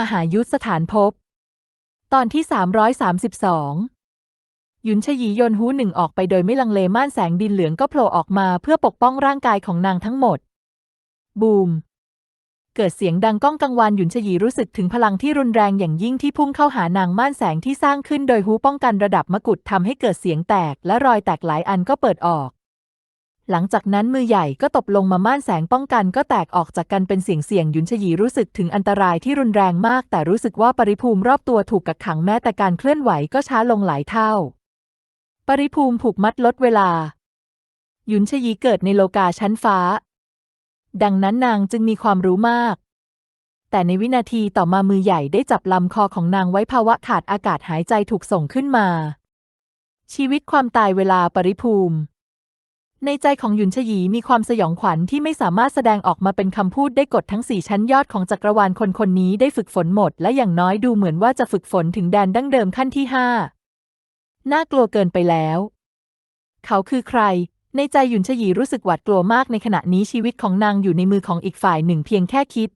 มหายุทธสถานภพตอนที่ 332หยุนชยีโยนหูหนึ่งออกไปโดยไม่ลังเลม่านแสงดินเหลืองก็โผล่ออกมาเพื่อปกป้องร่างกายของนางทั้งหมด บูม เกิดเสียงดังก้องกังวานหยุนชยีรู้สึกถึงพลังที่รุนแรงอย่างยิ่งที่พุ่งเข้าหานางม่านแสงที่สร้างขึ้นโดยหูป้องกันระดับมกุฎทำให้เกิดเสียงแตกและรอยแตกหลายอันก็เปิดออก หลังจากนั้นมือใหญ่ก็ตบลงมาม่านแสงป้องกันก็แตกออกจากกันเป็นเสียงเสียงยุนชยีรู้สึกถึงอันตรายที่รุนแรงมาก แต่รู้สึกว่าปริภูมิรอบตัวถูกกักขังแม้แต่การเคลื่อนไหวก็ช้าลงหลายเท่า ปริภูมิผูกมัดลดเวลา ยุนชยีเกิดในโลกาชั้นฟ้า ดังนั้นนางจึงมีความรู้มาก แต่ในวินาทีต่อมามือใหญ่ได้จับลำคอของนางไว้ภาวะขาดอากาศหายใจถูกส่งขึ้นมา ชีวิตความตายเวลาปริภูมิ ในใจของหยุนชยีมีความสยองขวัญที่ไม่สามารถแสดงออกมาเป็นคำพูดได้กดทั้งสี่ชั้นยอดของจักรวาลคนคนนี้ได้ฝึกฝนหมด และอย่างน้อยดูเหมือนว่าจะฝึกฝนถึงแดนดั้งเดิมขั้นที่ห้าน่ากลัวเกินไปแล้ว เขาคือใคร ในใจหยุนชยีรู้สึกหวาดกลัวมากในขณะนี้ชีวิตของนางอยู่ในมือของอีกฝ่ายหนึ่งเพียงแค่คิด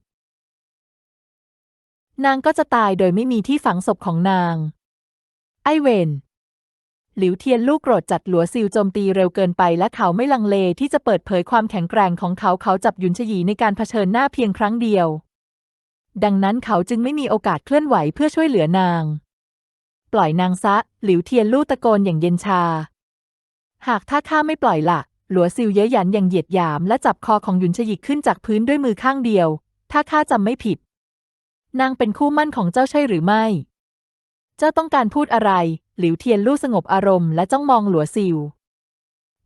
นางก็จะตายโดยไม่มีที่ฝังศพของนาง ไอเวน หลิวเทียนลูกโกรธจัดหลัวซิวโจมตีเร็วเกินไปและเขาไม่ลังเลที่จะเปิดเผยความแข็งแกร่งของเขาเขาจับยุนชยีในการเผชิญหน้าเพียงครั้งเดียว ดังนั้นเขาจึงไม่มีโอกาสเคลื่อนไหวเพื่อช่วยเหลือนาง ปล่อยนางซะ หลิวเทียนลูกตะโกนอย่างเย็นชา หากถ้าข้าไม่ปล่อยละหลัวซิวเย้ยหยันอย่างเหยียดหยามและจับคอของหยุนชยีขึ้นจากพื้นด้วยมือข้างเดียว ถ้าข้าจำไม่ผิด นางเป็นคู่มั่นของเจ้าใช่หรือไม่ เจ้าต้องการพูดอะไร หลิวเทียนลู่สงบอารมณ์และจ้องมองหลัวซิว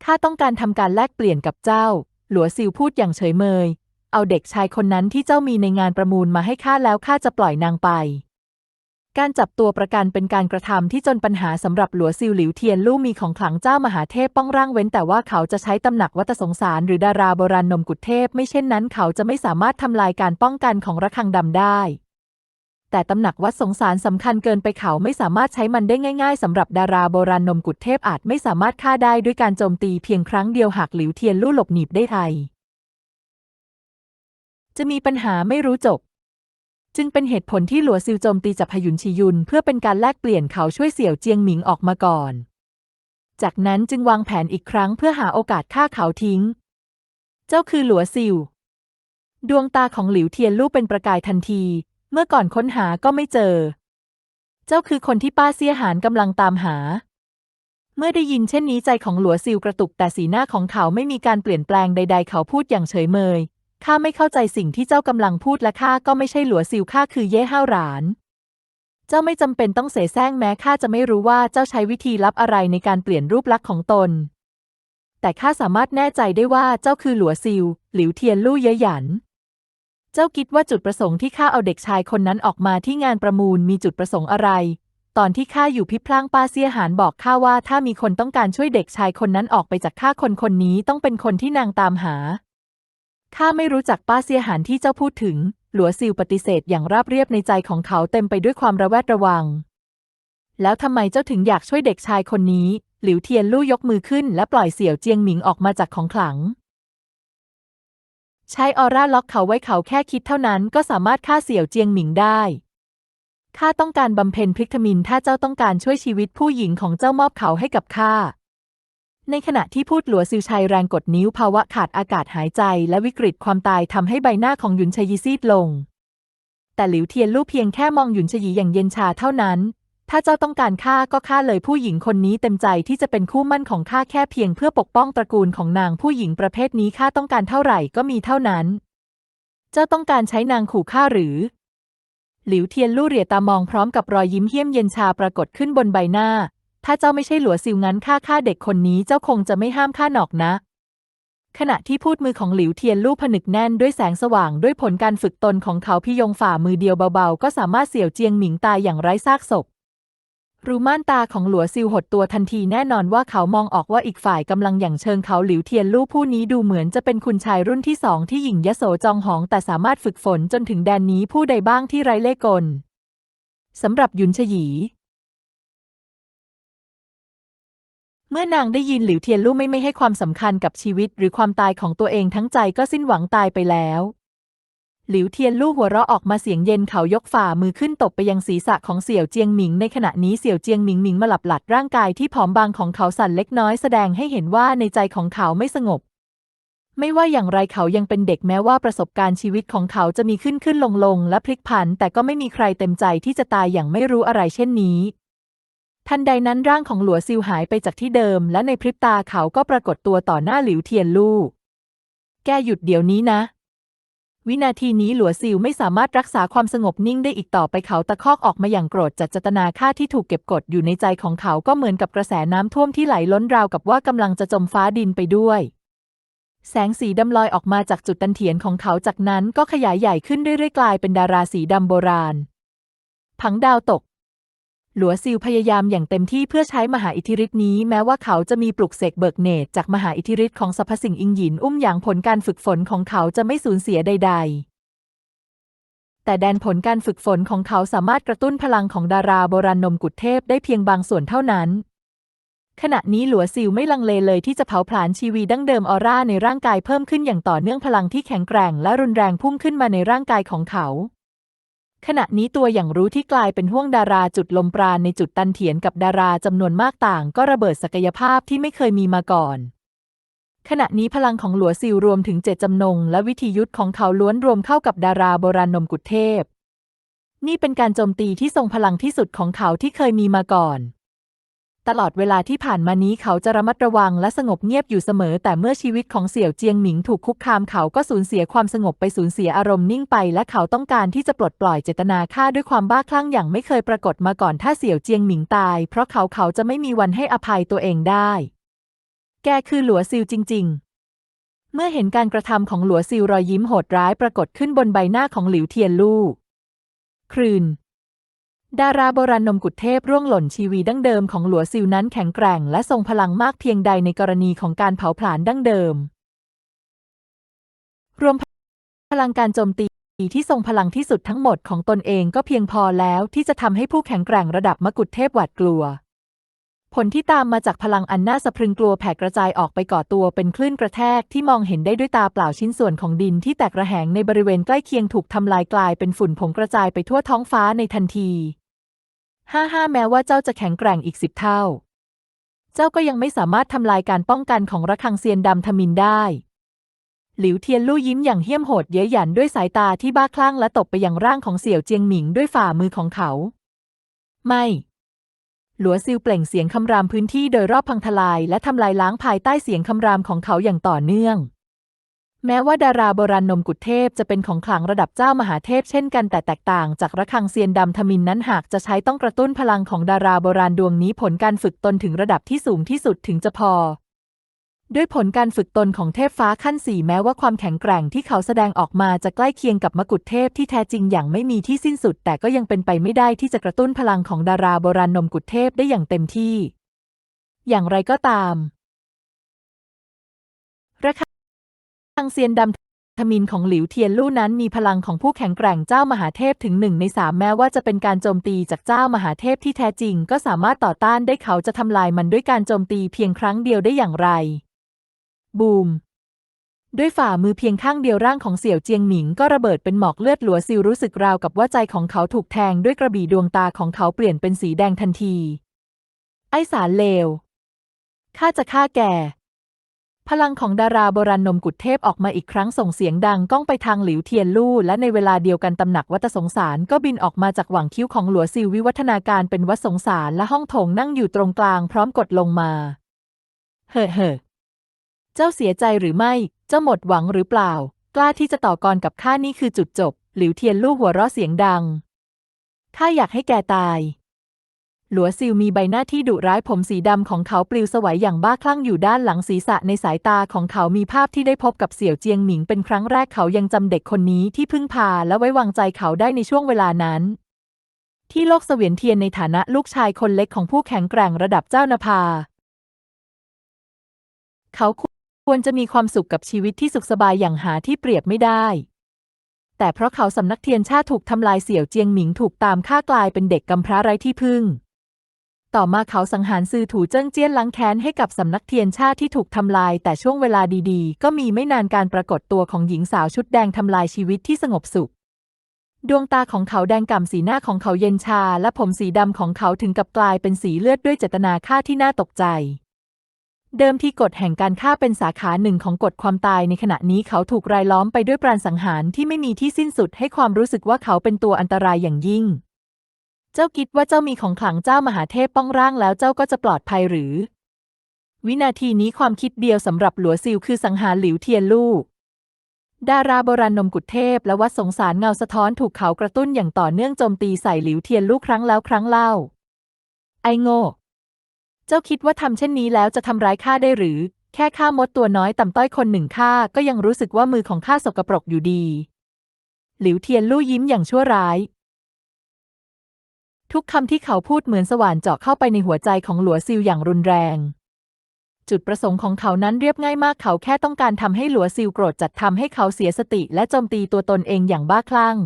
ข้าต้องการทำการแลกเปลี่ยนกับเจ้า หลัวซิวพูดอย่างเฉยเมย เอาเด็กชายคนนั้นที่เจ้ามีในงานประมูลมาให้ข้าแล้วข้าจะปล่อยนางไป การจับตัวประกันเป็นการกระทำที่จนปัญหาสำหรับหลัวซิวหลิวเทียนลู่มีของขลังเจ้ามหาเทพป้องร่างเว้น แต่ว่าเขาจะใช้ตำหนักวัตสงสารหรือดาราโบราณนมกุฎเทพ ไม่เช่นนั้น เขาจะไม่สามารถทำลายการป้องกันของระฆังดำได้ แต่ตำหนักวัดสงสารสำคัญเกินไปเขาไม่สามารถใช้มันได้ง่ายๆสำหรับดาราโบราณนมกุฎเทพอาจไม่สามารถฆ่าได้ด้วยการโจมตีเพียงครั้งเดียวหากหลิวเทียนลู่หลบหนีบได้ไทย จะมีปัญหาไม่รู้จบ จึงเป็นเหตุผลที่หลัวซิวโจมตีจับพยุนชียุน เพื่อเป็นการแลกเปลี่ยนเขาช่วยเสี่ยวเจียงหมิงออกมาก่อน จากนั้นจึงวางแผนอีกครั้งเพื่อหาโอกาสฆ่าเขาทิ้ง เจ้าคือหลัวซิวดวงตาของหลิวเทียนลู่เป็นประกายทันที เมื่อก่อนค้นหาก็ไม่เจอ เจ้าคือคนที่ป้าเสียหานกำลังตามหา เมื่อได้ยินเช่นนี้ใจของหลัวซิวกระตุกแต่สีหน้าของเขาไม่มีการเปลี่ยนแปลงใด ๆ เขาพูดอย่างเฉยเมยข้าไม่เข้าใจสิ่งที่เจ้ากำลังพูดและข้าก็ไม่ใช่หลัวซิวข้าคือเย่ห้าวหราน เจ้าไม่จำเป็นต้องเสแสร้งแม้ข้าจะไม่รู้ว่าเจ้าใช้วิธีลับอะไรในการเปลี่ยนรูปลักษณ์ของตน แต่ข้าสามารถแน่ใจได้ว่าเจ้าคือหลัวซิว หลิวเทียนลู่เย่หยัน เจ้าคิดว่าจุดประสงค์ที่ข้าเอาเด็กชายคนนั้นออกมาที่งานประมูลมีจุดประสงค์อะไร ตอนที่ข้าอยู่พิพลางป้าเสียหานบอกข้าว่าถ้ามีคนต้องการช่วยเด็กชายคนนั้นออกไปจากข้าคนคนนี้ต้องเป็นคนที่นางตามหา ข้าไม่รู้จักป้าเสียหานที่เจ้าพูดถึง หลัวซิวปฏิเสธอย่างราบเรียบในใจของเขาเต็มไปด้วยความระแวดระวัง แล้วทำไมเจ้าถึงอยากช่วยเด็กชายคนนี้ หลิวเทียนลู่ยกมือขึ้น และปล่อยเสี่ยวเจียงหมิงออกมาจากของขลัง ใช้ออร่าล็อกเขาไว้เขาแค่คิดเท่านั้นก็สามารถฆ่าเสี่ยวเจียงหมิงได้ ข้าต้องการบำเพ็ญพริกทมินถ้าเจ้าต้องการช่วยชีวิตผู้หญิงของเจ้ามอบเขาให้กับข้า ในขณะที่พูดหลัวซิวชัยแรงกดนิ้วภาวะขาดอากาศหายใจและวิกฤตความตายทำให้ใบหน้าของหยุนชยีซีดลง แต่หลิวเทียนลู่เพียงแค่มองหยุนชยีอย่างเย็นชาเท่านั้น ถ้าเจ้าต้องการฆ่าก็ฆ่าเลยผู้หญิงคนนี้เต็มใจที่จะเป็นคู่มั่นของข้าแค่เพียงเพื่อปกป้องตระกูลของนางผู้หญิงประเภทนี้ข้าต้องการเท่าไหร่ก็มีเท่านั้น เจ้าต้องการใช้นางขู่ฆ่าหรือ หลิวเทียนลู่เหรียตามองพร้อมกับรอยยิ้มเหี้ยมเย็นชาปรากฏขึ้นบนใบหน้า ถ้าเจ้าไม่ใช่หลัวซิวงั้นข้าฆ่าเด็กคนนี้เจ้าคงจะไม่ห้ามข้าหนอกนะ ขณะที่พูดมือของหลิวเทียนลู่ผนึกแน่นด้วยแสงสว่างด้วยผลการฝึกตนของเขาพี่ยงฝ่ามือเดียวเบาๆ ก็สามารถเสี่ยวเจียงหมิงตายอย่างไร้ซากศพ รูม่านตาของหลัวซิวหดตัวทันทีแน่นอนว่าเขามองออกว่าอีกฝ่ายกำลังอย่างเชิงเขาหลิวเทียนลู่ผู้นี้ดูเหมือนจะเป็นคุณชายรุ่นที่สองที่หญิงยโสจองหองแต่สามารถฝึกฝนจนถึงแดนนี้ผู้ใดบ้างที่ไร้เล่กลสำหรับยุนชยี เมื่อนางได้ยินหลิวเทียนลู่ไม่ไม่ให้ความสำคัญกับชีวิตหรือความตายของตัวเองทั้งใจก็สิ้นหวังตายไปแล้ว หลิวเทียนลู่หัวเราะออกมาเสียงเย็นเขายกฝ่ามือขึ้นตบไปยังศีรษะของเสี่ยวเจียงหมิง ในขณะนี้เสี่ยวเจียงหมิงหมิงมาหลับหลัดร่างกายที่ผอมบางของเขาสั่นเล็กน้อยแสดงให้เห็นว่าในใจของเขาไม่สงบ ไม่ว่าอย่างไรเขายังเป็นเด็กแม้ว่าประสบการณ์ชีวิตของเขาจะมีขึ้นขึ้นลงลงและพลิกผัน แต่ก็ไม่มีใครเต็มใจที่จะตายอย่างไม่รู้อะไรเช่นนี้ ทันใดนั้นร่างของหลัวซิวหายไปจากที่เดิม และในพริบตาเขาก็ปรากฏตัวต่อหน้าหลิวเทียนลู่แกหยุดเดี๋ยวนี้นะ วินาทีนี้หลัวซิวไม่สามารถรักษาความสงบนิ่งได้อีกต่อไปเขาตะคอกออกมาอย่างโกรธจัดจตนาฆ่าที่ถูกเก็บกดอยู่ในใจของเขาก็เหมือนกับกระแสน้ำท่วมที่ไหลล้นราวกับว่ากำลังจะจมฟ้าดินไปด้วย แสงสีดำลอยออกมาจากจุดตันเถียนของเขาจากนั้นก็ขยายใหญ่ขึ้นเรื่อยๆกลายเป็นดาราสีดำโบราณ ผังดาวตก หลัวซิลพยายามอย่างเต็มที่เพื่อใช้มหาอิทธิฤทธิ์นี้แม้ว่าเขาจะมีปลุกเสกเบิกเนตรจากมหาอิทธิฤทธิ์ของสรรพสิ่งอิงหยินอุ้มอย่างผลการฝึกฝนของเขาจะไม่สูญเสียใด ๆ แต่แดนผลการฝึกฝนของเขาสามารถกระตุ้นพลังของดาราโบราณนมกุฎเทพได้เพียงบางส่วนเท่านั้น ขณะนี้หลัวซิลไม่ลังเลเลยที่จะเผาผลาญชีวีดั้งเดิมออร่าในร่างกายเพิ่มขึ้นอย่างต่อเนื่องพลังที่แข็งแกร่งและรุนแรงพุ่งขึ้นมาในร่างกายของเขา ขณะนี้ตัวอย่างรู้ที่กลายเป็นห่วงดาราจุดลมปราณในจุดตันเถียนกับดาราจำนวนมากต่าง ก็ระเบิดศักยภาพที่ไม่เคยมีมาก่อน ขณะนี้พลังของหลัวซิลรวมถึงเจตจำนง และวิธียุทธของเขาล้วนรวมเข้ากับดาราโบราณนมกุฎเทพ นี่เป็นการโจมตีที่ทรงพลังที่สุดของเขาที่เคยมีมาก่อน ตลอดเวลาที่ผ่านมานี้เขาจะระมัดระวังและสงบเงียบอยู่เสมอ แต่เมื่อชีวิตของเสี่ยวเจียงหมิงถูกคุกคามเขาก็สูญเสียความสงบไปสูญเสียอารมณ์นิ่งไป และเขาต้องการที่จะปลดปล่อยเจตนาฆ่าด้วยความบ้าคลั่งอย่างไม่เคยปรากฏมาก่อนถ้าเสี่ยวเจียงหมิงตาย เพราะเขาเขาจะไม่มีวันให้อภัยตัวเองได้ แกคือหลัวซิลจริง ๆเมื่อเห็นการกระทำของหลัวซิลรอยยิ้มโหดร้ายปรากฏขึ้นบนใบหน้าของหลิวเทียนลู่ครืน ดาราโบราณนมกุฎเทพร่วงหล่นชีวีดั้งเดิมของหลัวซิลนั้นแข็งแกร่งและทรงพลังมากเพียงใดในกรณีของการเผาผลาญดั้งเดิม รวมพลังการโจมตีที่ทรงพลังที่สุดทั้งหมดของตนเองก็เพียงพอแล้วที่จะทำให้ผู้แข็งแกร่งระดับมกุฎเทพหวาดกลัว ผลที่ตามมาจากพลังอันน่าสะพรึงกลัวแผ่กระจายออกไปก่อตัวเป็นคลื่นกระแทกที่มองเห็นได้ด้วยตาเปล่าชิ้นส่วนของดินที่แตกระแหงในบริเวณใกล้เคียงถูกทำลายกลายเป็นฝุ่นผงกระจายไปทั่วท้องฟ้าในทันที ห้าห้าแม้ว่าเจ้าจะแข็งแกร่งอีกสิบเท่า เจ้าก็ยังไม่สามารถทำลายการป้องกันของระฆังเซียนดำทมินได้ หลิวเทียนลู่ยิ้มอย่างเหี้ยมโหดเย้ยหยันด้วยสายตาที่บ้าคลั่งและตบไปยังร่างของเสี่ยวเจียงหมิงด้วยฝ่ามือของเขา ไม่ หลัวซิลเปล่งเสียงคำรามพื้นที่โดยรอบพังทลายและทำลายล้างภายใต้เสียงคำรามของเขาอย่างต่อเนื่อง แม้ว่าดาราโบราณนมกุฎเทพจะเป็นของขลังระดับเจ้ามหาเทพเช่นกันแต่แตกต่างจากระฆังเซียนดำทมินนั้นหากจะใช้ต้องกระตุ้นพลังของดาราโบราณดวงนี้ผลการฝึกตนถึงระดับที่สูงที่สุดถึงจะพอ ด้วยผลการฝึกตนของเทพฟ้าขั้นสี่แม้ว่าความแข็งแกร่งที่เขาแสดงออกมาจะใกล้เคียงกับมกุฎเทพที่แท้จริงอย่างไม่มีที่สิ้นสุด แต่ก็ยังเป็นไปไม่ได้ที่จะกระตุ้นพลังของดาราโบราณนมกุฎเทพได้อย่างเต็มที่ อย่างไรก็ตาม ระฆังเซียนดำทมินของหลิวเทียนลู่นั้นมีพลังของผู้แข็งแกร่งเจ้ามหาเทพถึงหนึ่งในสามแม้ว่าจะเป็นการโจมตีจากเจ้ามหาเทพที่แท้จริง ก็สามารถต่อต้านได้เขาจะทำลายมันด้วยการโจมตีเพียงครั้งเดียวได้อย่างไร บูมด้วยฝ่ามือเพียงข้างเดียวร่างของเสี่ยวเจียงหมิงก็ระเบิดเป็นหมอกเลือดหลัวซิลรู้สึกราวกับว่าใจของเขาถูกแทงด้วยกระบี่ดวงตาของเขาเปลี่ยนเป็นสีแดงทันที ไอสารเลวข้าจะฆ่าแก พลังของดาราโบราณนมกุฎเทพออกมาอีกครั้งส่งเสียงดังก้องไปทางหลิวเทียนลู่และในเวลาเดียวกันตำหนักวัตสงสารก็บินออกมาจากหว่างคิ้วของหลัวซิลวิวัฒนาการเป็นวัดสงสารและห้องโถงนั่งอยู่ตรงกลางพร้อมกดลงมา เฮ่อเฮ่อเจ้าเสียใจหรือไม่ เจ้าหมดหวังหรือเปล่า กล้าที่จะต่อกรกับข้านี่คือจุดจบ หลิวเทียนลู่หัวเราะเสียงดังข้าอยากให้แกตาย หลัวซิลมีใบหน้าที่ดุร้ายผมสีดำของเขาปลิวสวัยอย่างบ้าคลั่งอยู่ด้านหลังศีรษะในสายตาของเขามีภาพที่ได้พบกับเสี่ยวเจียงหมิงเป็นครั้งแรกเขายังจำเด็กคนนี้ที่พึ่งพาและไว้วางใจเขาได้ในช่วงเวลานั้น ที่โลกเสวียนเทียนในฐานะลูกชายคนเล็กของผู้แข็งแกร่งระดับเจ้านภา เขาควรจะมีความสุขกับชีวิตที่สุขสบายอย่างหาที่เปรียบไม่ได้แต่เพราะเขาสำนักเทียนชาติถูกทำลายเสี่ยวเจียงหมิงถูกตามฆ่ากลายเป็นเด็กกำพร้าไร้ที่พึ่ง ต่อมาเขาสังหารซือถูเจิ้งเจี้ยนล้างแค้นให้กับสำนักเทียนชาติที่ถูกทำลาย แต่ช่วงเวลาดีๆ ก็มีไม่นานการปรากฏตัวของหญิงสาวชุดแดงทำลายชีวิตที่สงบสุข ดวงตาของเขาแดงก่ำสีหน้าของเขาเย็นชา และผมสีดำของเขาถึงกับกลายเป็นสีเลือดด้วยเจตนาฆ่าที่น่าตกใจ เดิมที่กฎแห่งการฆ่าเป็นสาขาหนึ่งของกฎความตายในขณะนี้เขาถูกรายล้อมไปด้วยปราณสังหารที่ไม่มีที่สิ้นสุดให้ความรู้สึกว่าเขาเป็นตัวอันตรายอย่างยิ่ง เจ้าคิดว่าเจ้ามีของขลังเจ้ามหาเทพป้องร่างแล้วเจ้าก็จะปลอดภัยหรือ วินาทีนี้ความคิดเดียวสำหรับหลัวซิวคือสังหารหลิวเทียนลู่ดาราโบราณนมกุฎเทพและวัดสงสารเงาสะท้อนถูกเขากระตุ้นอย่างต่อเนื่องโจมตีใส่หลิวเทียนลู่ครั้งแล้วครั้งเล่า ไอโง่ เจ้าคิดว่าทำเช่นนี้แล้วจะทำร้ายข้าได้หรือ แค่ข้ามดตัวน้อยต่ำต้อยคนหนึ่งข้าก็ยังรู้สึกว่ามือของข้าสกปรกอยู่ดี หลิวเทียนลู่ยิ้มอย่างชั่วร้าย ทุกคำที่เขาพูดเหมือนสว่านเจาะเข้าไปในหัวใจของหลัวซิวอย่างรุนแรง จุดประสงค์ของเขานั้นเรียบง่ายมากเขาแค่ต้องการทำให้หลัวซิวโกรธจัดทำให้เขาเสียสติและโจมตีตัวตนเองอย่างบ้าคลั่ง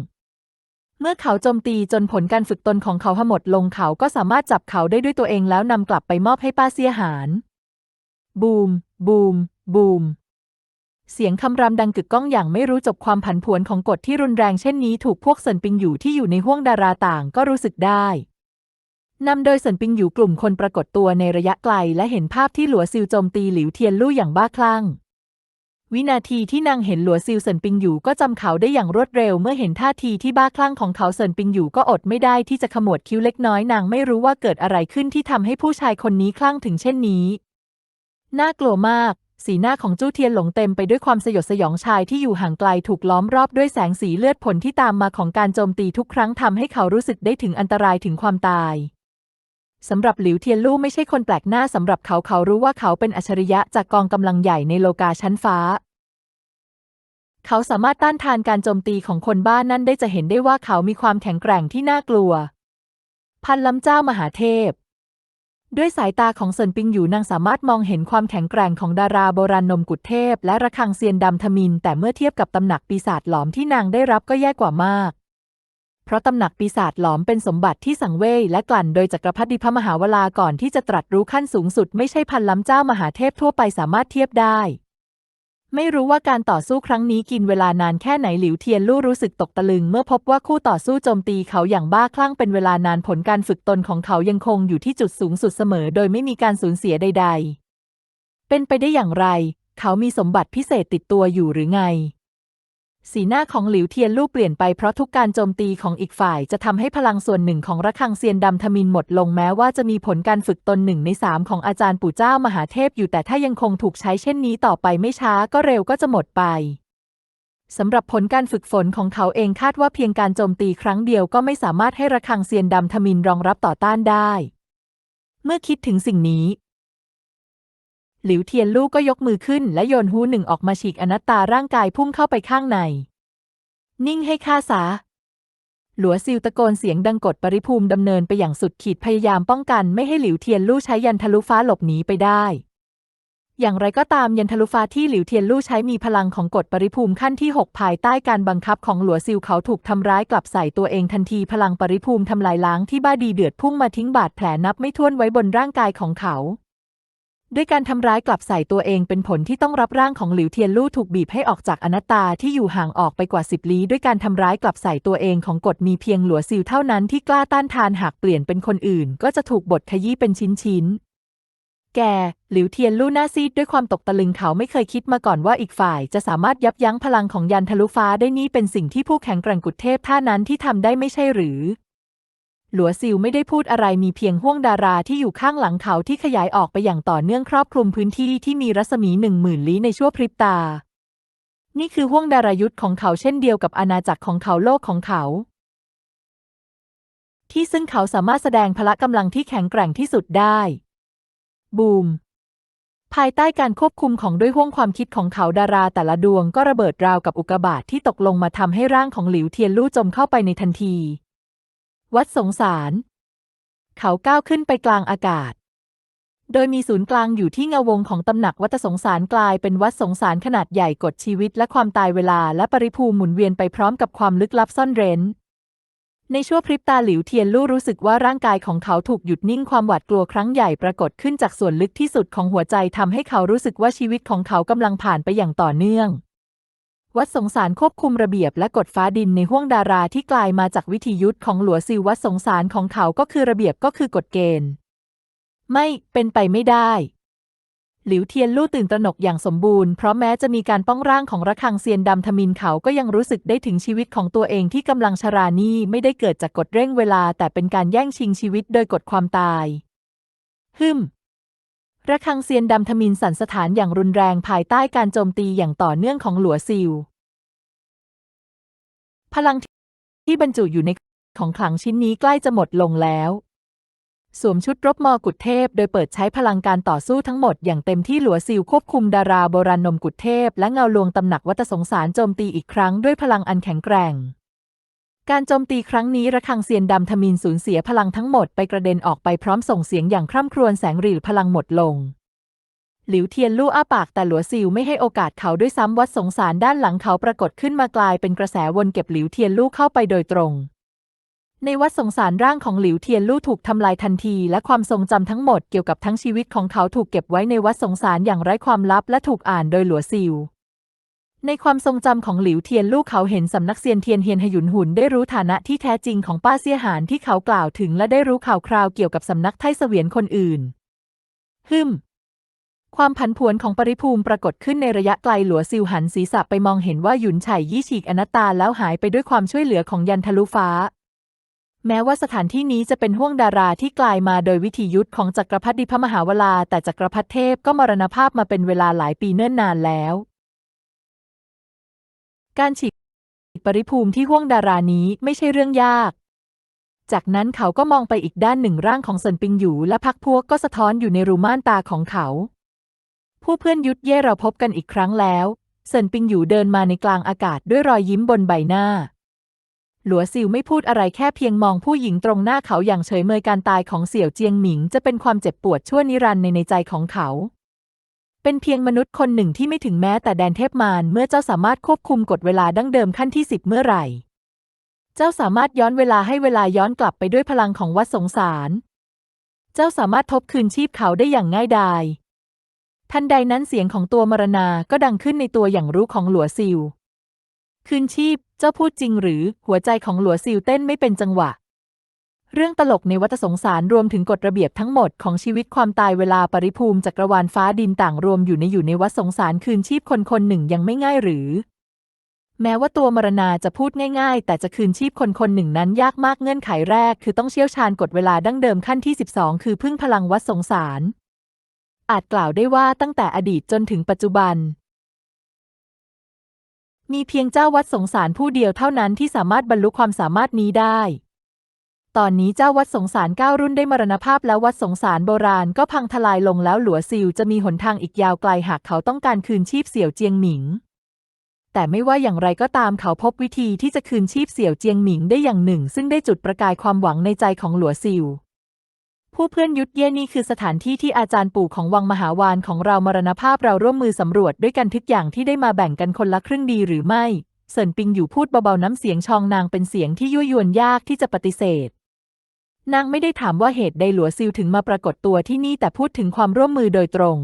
เมื่อเขาโจมตีจนผลการฝึกตนของเขาหมดลงเขาก็สามารถจับเขาได้ด้วยตัวเองแล้วนำกลับไปมอบให้ป้าเสียหาน บูม บูม บูม เสียงคำรามดังกึกก้องอย่างไม่รู้จบความผันผวนของกฎที่รุนแรงเช่นนี้ถูกพวกเซินปิงอยู่ที่อยู่ในห้วงดาราต่างก็รู้สึกได้ นำโดยเซินปิงอยู่กลุ่มคนปรากฏตัวในระยะไกลและเห็นภาพที่หลัวซิวโจมตีหลิวเทียนลู่อย่างบ้าคลั่ง วินาทีที่นางเห็นหลัวซิวเซินปิงอยู่ก็จำเขาได้อย่างรวดเร็ว เมื่อเห็นท่าทีที่บ้าคลั่งของเขาเซินปิงอยู่ก็อดไม่ได้ที่จะขมวดคิ้วเล็กน้อยนางไม่รู้ว่าเกิดอะไรขึ้นที่ทำให้ผู้ชายคนนี้คลั่งถึงเช่นนี้ น่ากลัวมาก สีหน้าของจู้เทียนหลงเต็มไปด้วยความสยดสยองชายที่อยู่ห่างไกลถูกล้อมรอบด้วยแสงสีเลือดผลที่ตามมาของการโจมตีทุกครั้งทำให้เขารู้สึกได้ถึงอันตรายถึงความตายสำหรับหลิวเทียนลู่ไม่ใช่คนแปลกหน้าสำหรับเขาเขารู้ว่าเขาเป็นอัจฉริยะจากกองกำลังใหญ่ในโลกาชั้นฟ้า เขาสามารถต้านทานการโจมตีของคนบ้านนั่นได้จะเห็นได้ว่าเขามีความแข็งแกร่งที่น่ากลัว พันล้ำเจ้ามหาเทพ ด้วยสายตาของเซินปิงอยู่นางสามารถมองเห็นความแข็งแกร่งของดาราโบราณนมกุฎเทพ และระฆังเซียนดำทมิน แต่เมื่อเทียบกับตำหนักปีศาจหลอมที่นางได้รับก็แย่กว่ามาก เพราะตำหนักปีศาจหลอมเป็นสมบัติที่สังเวยและกลั่นโดยจักรพรรดิพระมหาวลาก่อนที่จะตรัสรู้ขั้นสูงสุดไม่ใช่พันล้ำเจ้ามหาเทพทั่วไปสามารถเทียบได้ ไม่รู้ว่าการต่อสู้ครั้งนี้กินเวลานานแค่ไหนหลิวเทียนลู่รู้สึกตกตะลึง เมื่อพบว่าคู่ต่อสู้โจมตีเขาอย่างบ้าคลั่งเป็นเวลานานผลการฝึกตนของเขายังคงอยู่ที่จุดสูงสุดเสมอ โดยไม่มีการสูญเสียใด ๆ เป็นไปได้อย่างไร เขามีสมบัติพิเศษติดตัวอยู่หรือไง สีหน้าของหลิวเทียนลู่เปลี่ยนไปเพราะทุกการโจมตีของอีกฝ่ายจะทำให้พลังส่วนหนึ่งของระฆังเซียนดำทมินหมดลงแม้ว่าจะมีผลการฝึกตนหนึ่งในสามของอาจารย์ปู่เจ้ามหาเทพอยู่แต่ถ้ายังคงถูกใช้เช่นนี้ต่อไปไม่ช้าก็เร็วก็จะหมดไปสำหรับผลการฝึกฝนของเขาเองคาดว่าเพียงการโจมตีครั้งเดียวก็ไม่สามารถให้ระฆังเซียนดำทมินรองรับต่อต้านได้ เมื่อคิดถึงสิ่งนี้ หลิวเทียนลู่ก็ยกมือขึ้นและโยนหูหนึ่งออกมาฉีกอนัตตาร่างกายพุ่งเข้าไปข้างใน นิ่งให้ข้าสา หลัวซิวตะโกนเสียงดังกดปริภูมิดำเนินไปอย่างสุดขีดพยายามป้องกันไม่ให้หลิวเทียนลู่ใช้ยันทะลุฟ้าหลบหนีไปได้ อย่างไรก็ตามยันทะลุฟ้าที่หลิวเทียนลู่ใช้มีพลังของกฎปริภูมิขั้นที่ 6 ภายใต้การบังคับของหลัวซิวเขาถูกทำร้ายกลับใส่ตัวเองทันทีพลังปริภูมิทำลายล้างที่บ้าดีเดือดพุ่งมาทิ้งบาดแผลนับไม่ถ้วนไว้บนร่างกายของเขา ด้วยการทำร้ายกลับใส่ตัวเองเป็นผลที่ต้องรับร่างของหลิวเทียนลู่ถูกบีบให้ออกจากอนัตตาที่อยู่ห่างออกไปกว่าสิบลี้ด้วยการทำร้ายกลับใส่ตัวเองของกฎมีเพียงหลัวซิวเท่านั้นที่กล้าต้านทานหากเปลี่ยนเป็นคนอื่น ก็จะถูกบดขยี้เป็นชิ้นๆแกหลิวเทียนลู่หน้าซีดด้วยความตกตะลึงเขาไม่เคยคิดมาก่อนว่าอีกฝ่ายจะสามารถยับยั้งพลังของยันทะลุฟ้าได้นี่เป็นสิ่งที่ผู้แข็งแกร่งกุฎเทพท่านั้นที่ทำได้ไม่ใช่หรือ หลัวซิวไม่ได้พูดอะไรมีเพียงห้วงดาราที่อยู่ข้างหลังเขาที่ขยายออกไปอย่างต่อเนื่องครอบคลุมพื้นที่ที่มีรัศมีหนึ่งหมื่นลี้ในชั่วพริบตา นี่คือห้วงดารายุทธของเขาเช่นเดียวกับอาณาจักรของเขาโลกของเขา ที่ซึ่งเขาสามารถแสดงพละกำลังที่แข็งแกร่งที่สุดได้ บูม ภายใต้การควบคุมของด้วยห้วงความคิดของเขาดาราแต่ละดวงก็ระเบิดราวกับอุกกาบาตทที่ตกลงมาทำให้ร่างของหลิวเทียนลู่จมเข้าไปในทันที วัดสงสาร เขาก้าวขึ้นไปกลางอากาศ โดยมีศูนย์กลางอยู่ที่เงาวงของตำหนักวัดสงสารกลายเป็นวัดสงสารขนาดใหญ่กดชีวิตและความตายเวลาและปริภูมิหมุนเวียนไปพร้อมกับความลึกลับซ่อนเร้น ในชั่วพริบตาหลิวเทียนลู่รู้สึกว่าร่างกายของเขาถูกหยุดนิ่งความหวาดกลัวครั้งใหญ่ปรากฏขึ้นจากส่วนลึกที่สุดของหัวใจทำให้เขารู้สึกว่าชีวิตของเขากำลังผ่านไปอย่างต่อเนื่อง วัดสงสารควบคุมระเบียบและกฎฟ้าดินในห้วงดาราที่กลายมาจากวิธียุทธของหลัวซิววัดสงสารของเขาก็คือระเบียบก็คือกฎเกณฑ์ ไม่เป็นไปไม่ได้ หลิวเทียนลู่ตื่นตระหนกอย่างสมบูรณ์เพราะแม้จะมีการป้องร่างของระฆังเซียนดำทมินเขาก็ยังรู้สึกได้ถึงชีวิตของตัวเองที่กำลังชรานี่ไม่ได้เกิดจากกฎเร่งเวลา แต่เป็นการแย่งชิงชีวิตโดยกฎความตายฮึม ระฆังเซียนดำทมินสันสถานอย่างรุนแรงภายใต้การโจมตีอย่างต่อเนื่องของหลัวซิวพลังที่บรรจุอยู่ในของขลังชิ้นนี้ใกล้จะหมดลงแล้ว สวมชุดรบมอกุฎเทพ โดยเปิดใช้พลังการต่อสู้ทั้งหมดอย่างเต็มที่หลัวซิลควบคุมดาราโบราณนมกุฎเทพ และเงาลวงตำหนักวัตสงสารโจมตีอีกครั้งด้วยพลังอันแข็งแกร่ง การโจมตีครั้งนี้ระฆังเซียนดำทมินสูญเสียพลังทั้งหมดไปกระเด็นออกไปพร้อมส่งเสียงอย่างคร่ำครวญแสงหรี่พลังหมดลง หลิวเทียนลู่อ้าปากแต่หลัวซิวไม่ให้โอกาสเขาด้วยซ้ำวัดสงสารด้านหลังเขาปรากฏขึ้นมากลายเป็นกระแสวนเก็บหลิวเทียนลู่เข้าไปโดยตรง ในวัดสงสารร่างของหลิวเทียนลู่ถูกทำลายทันที และความทรงจำทั้งหมดเกี่ยวกับทั้งชีวิตของเขาถูกเก็บไว้ในวัดสงสารอย่างไร้ความลับและถูกอ่านโดยหลัวซิว ในความทรงจำของหลิวเทียนลู่เขาเห็นสำนักเซียนเทียนเฮียนหยุนหุนได้รู้ฐานะที่แท้จริงของป้าเสี่ยหานที่เขากล่าวถึงและได้รู้ข่าวคราวเกี่ยวกับสำนักไทเสวียนคนอื่น ฮึมความผันผวนของปริภูมิปรากฏขึ้นในระยะไกลหลัวซิวหันศีรษะไปมองเห็นว่าหยุนไฉยี่ฉีกอนัตตาแล้วหายไปด้วยความช่วยเหลือของยันทะลุฟ้า แม้ว่าสถานที่นี้จะเป็นห้วงดาราที่กลายมาโดยวิธียุทธของจักรพรรดิพระมหาวลา แต่จักรพรรดิเทพก็มรณภาพมาเป็นเวลาหลายปีเนิ่นนานแล้ว การฉีกปริภูมิที่ห้วงดารานี้ไม่ใช่เรื่องยาก จากนั้นเขาก็มองไปอีกด้านหนึ่งร่างของเซินปิงหยูและพักพวกก็สะท้อนอยู่ในรูม่านตาของเขา ผู้เพื่อนยุทธเย่เราพบกันอีกครั้งแล้วเซินปิงหยูเดินมาในกลางอากาศด้วยรอยยิ้มบนใบหน้า หลัวซิวไม่พูดอะไรแค่เพียงมองผู้หญิงตรงหน้าเขาอย่างเฉยเมยการตายของเสี่ยวเจียงหมิงจะเป็นความเจ็บปวดชั่วนิรันดร์ในในใจของเขา เป็นเพียงมนุษย์คนหนึ่งที่ไม่ถึงแม้แต่แดนเทพมารเมื่อเจ้าสามารถควบคุมกฎเวลาดั้งเดิมขั้นที่สิบเมื่อไหร่ เจ้าสามารถย้อนเวลาให้เวลาย้อนกลับไปด้วยพลังของวัดสงสาร เจ้าสามารถทบคืนชีพเขาได้อย่างง่ายดาย ทันใดนั้นเสียงของตัวมรณาก็ดังขึ้นในตัวอย่างรู้ของหลัวซิวคืนชีพ เจ้าพูดจริงหรือหัวใจของหลัวซิวเต้นไม่เป็นจังหวะ เรื่องตลกในวัฏสงสารรวมถึงกฎระเบียบทั้งหมดของชีวิตความตายเวลาปริภูมิจักรวาลฟ้าดินต่างรวมอยู่ในอยู่ในวัฏสงสารคืนชีพคนคนหนึ่งยังไม่ง่ายหรือ แม้ว่าตัวมรณาจะพูดง่ายๆ แต่จะคืนชีพคนคนหนึ่งนั้นยากมากเงื่อนไขแรก คือต้องเชี่ยวชาญกฎเวลาดั้งเดิมขั้นที่ 12 คือพึ่งพลังวัดสงสาร อาจกล่าวได้ว่าตั้งแต่อดีตจนถึงปัจจุบันมีเพียงเจ้าวัดสงสารผู้เดียวเท่านั้นที่สามารถบรรลุความสามารถนี้ได้ ตอนนี้เจ้าวัดสงสารเก้ารุ่นได้มรณภาพแล้ววัดสงสารโบราณก็พังทลายลงแล้วหลัวซิวจะมีหนทางอีกยาวไกลหากเขาต้องการคืนชีพเสี่ยวเจียงหมิง แต่ไม่ว่าอย่างไรก็ตามเขาพบวิธีที่จะคืนชีพเสี่ยวเจียงหมิงได้อย่างหนึ่ง ซึ่งได้จุดประกายความหวังในใจของหลัวซิวผู้เพื่อนยุทธเย่นี่คือสถานที่ที่อาจารย์ปู่ของวังมหาวานของเรามรณภาพเราร่วมมือสำรวจด้วยกันทุกอย่างที่ได้มาแบ่งกันคนละครึ่งดีหรือไม่เซินปิงอยู่พูดเบาๆน้ำเสียงชองนางเป็นเสียงที่ยั่วยวนยากที่จะปฏิเสธ นางไม่ได้ถามว่าเหตุใดหลัวซิลถึงมาปรากฏตัวที่นี่แต่พูดถึงความร่วมมือโดยตรง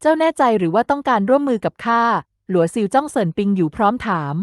เจ้าแน่ใจหรือว่าต้องการร่วมมือกับข้า หลัวซิลจ้องเซินปิงอยู่พร้อมถาม